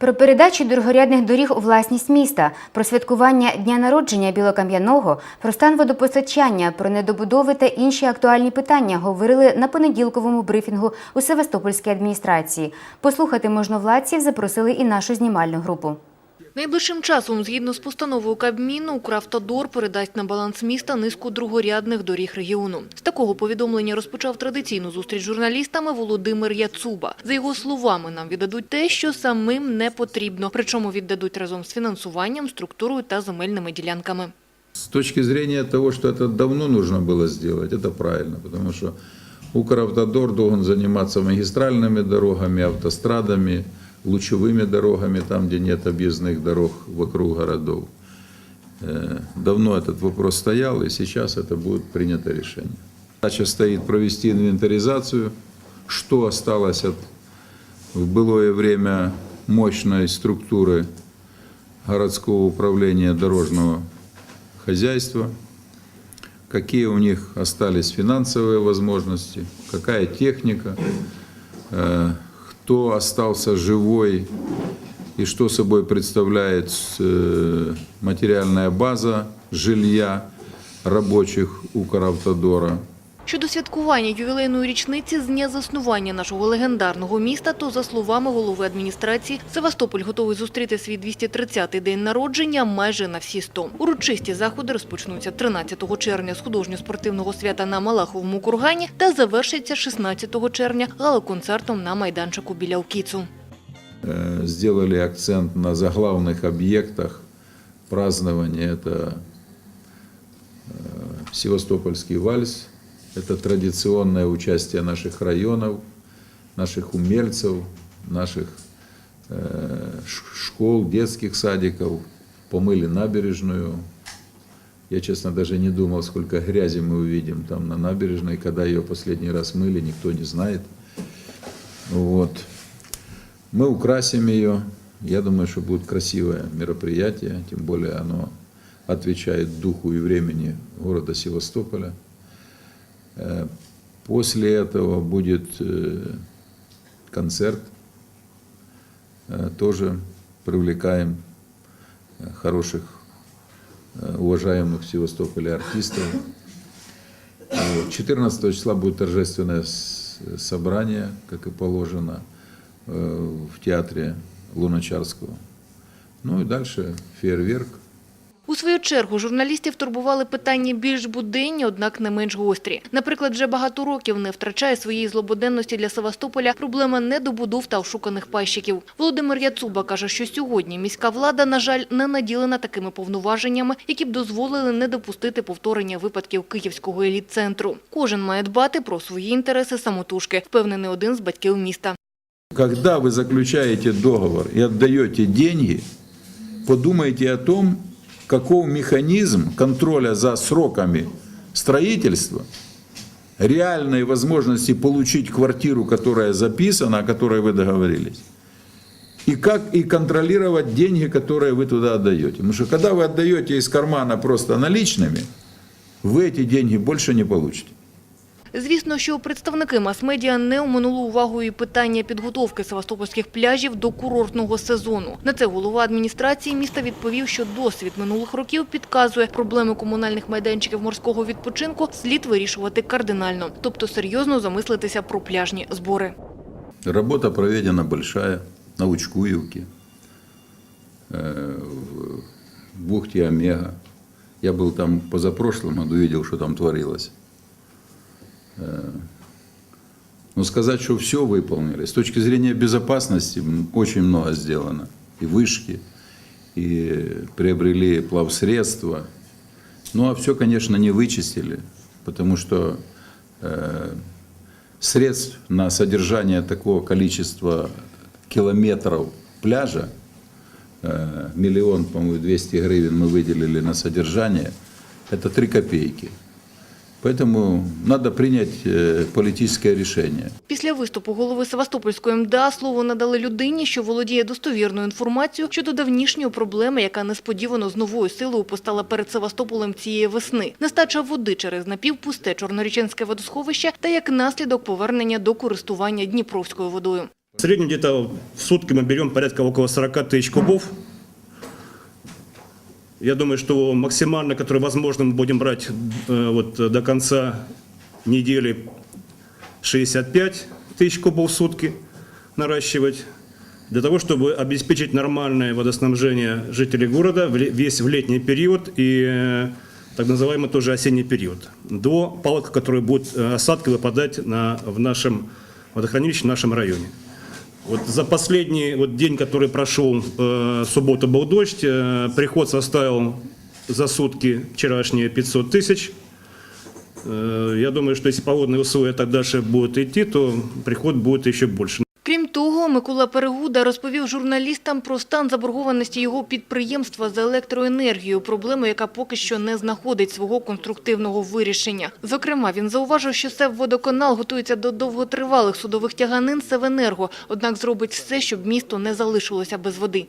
Про передачу дорогорядних доріг у власність міста, про святкування дня народження Білокам'яного, про стан водопостачання, про недобудови та інші актуальні питання говорили на понеділковому брифінгу у Севастопольській адміністрації. Послухати можновладців запросили і нашу знімальну групу. Найближчим часом, згідно з постановою Кабміну, Укравтодор передасть на баланс міста низку другорядних доріг регіону. З такого повідомлення розпочав традиційну зустріч з журналістами Володимир Яцуба. За його словами, нам віддадуть те, що самим не потрібно, причому віддадуть разом з фінансуванням, структурою та земельними ділянками. С точки зрения того, что это давно нужно было сделать, это правильно, потому что Укравтодор должен заниматься магистральными дорогами, автострадами, лучевыми дорогами, там, где нет объездных дорог вокруг городов. Э, Давно этот вопрос стоял, и сейчас это будет принято решение. Задача стоит провести инвентаризацию, что осталось от в былое время мощной структуры городского управления дорожного хозяйства, какие у них остались финансовые возможности, какая техника, э, кто остался живой и что собой представляет э, материальная база жилья рабочих Укравтодора. Щодо святкування ювілейної річниці з дня заснування нашого легендарного міста, то, за словами голови адміністрації, Севастополь готовий зустріти свій 230-й день народження майже на всі 100. Урочисті заходи розпочнуться 13 червня з художньо-спортивного свята на Малаховому кургані та завершаться 16 червня галоконцертом на майданчику біля Укіцу. Э, Сделали акцент на заглавных объектах празднования. Это э, Севастопольский вальс, это традиционное участие наших районов, наших умельцев, наших э, школ, детских садиков. Помыли набережную. Я, честно, даже не думал, сколько грязи мы увидим там на набережной. Когда ее последний раз мыли, никто не знает. Вот. Мы украсим ее. Я думаю, что будет красивое мероприятие, тем более оно отвечает духу и времени города Севастополя. Э, После этого будет э, концерт. Э, Тоже привлекаем хороших, уважаемых в Севастополе артистов. Вот. 14 числа будет торжественное собрание, как и положено, в театре Луначарского. Ну и дальше фейерверк. У свою чергу журналістів турбували питання більш буденні, однак не менш гострі. Наприклад, вже багато років не втрачає своєї злободенності для Севастополя проблема недобудов та ошуканих пайщиків. Володимир Яцуба каже, що сьогодні міська влада, на жаль, не наділена такими повноваженнями, які б дозволили не допустити повторення випадків київського еліт-центру. Кожен має дбати про свої інтереси самотужки, впевнений один з батьків міста. Когда вы заключаете договор и отдаете деньги, подумайте о том, каков механизм контроля за сроками строительства, реальной возможности получить квартиру, которая записана, о которой вы договорились, и как и контролировать деньги, которые вы туда отдаете. Потому что когда вы отдаете из кармана просто наличными, вы эти деньги больше не получите. Звісно, що представники мас-медіа не оминули увагою питання підготовки севастопольських пляжів до курортного сезону. На це голова адміністрації міста відповів, що досвід минулих років підказує, проблеми комунальних майданчиків морського відпочинку слід вирішувати кардинально, тобто серйозно замислитися про пляжні збори. Работа проведена большая на Учкуевке, э, в бухте Омега. Я был там позапрошлом году, видел, что там творилось. Э, Но сказать, что все выполнили, с точки зрения безопасности очень много сделано. И вышки, и приобрели плавсредства. Ну а все, конечно, не вычистили, потому что э, средств на содержание такого количества километров пляжа, э, миллион, по-моему, 200 гривен мы выделили на содержание, это 3 копейки. Поэтому надо принять э, политическое решение. Після виступу голови Севастопольської МДА слово надали людині, що володіє достовірною інформацією щодо давнішньої проблеми, яка несподівано з новою силою постала перед Севастополем цієї весни. Нестача води через напівпусте Чорноріченське водосховище та як наслідок повернення до користування Дніпровською водою. В среднем где-то в сутки мы берем порядка около 40 тысяч кубов. Я думаю, что максимально, который возможно, мы будем брать э, вот, до конца недели 65 тысяч кубов в сутки наращивать. Для того, чтобы обеспечить нормальное водоснабжение жителей города весь в летний период и э, так называемый тоже осенний период. До паводка, который будет э, осадки выпадать на, в нашем водохранилище, в нашем районе. Вот за последний вот день, который прошел, э, суббота был дождь, э, приход составил за сутки вчерашние 500 тысяч. Э, я думаю, что если погодные условия так дальше будут идти, то приход будет еще больше. Микола Перегуда розповів журналістам про стан заборгованості його підприємства за електроенергію, проблему, яка поки що не знаходить свого конструктивного вирішення. Зокрема, він зауважив, що Севводоканал готується до довготривалих судових тяганин Севенерго, однак зробить все, щоб місто не залишилося без води.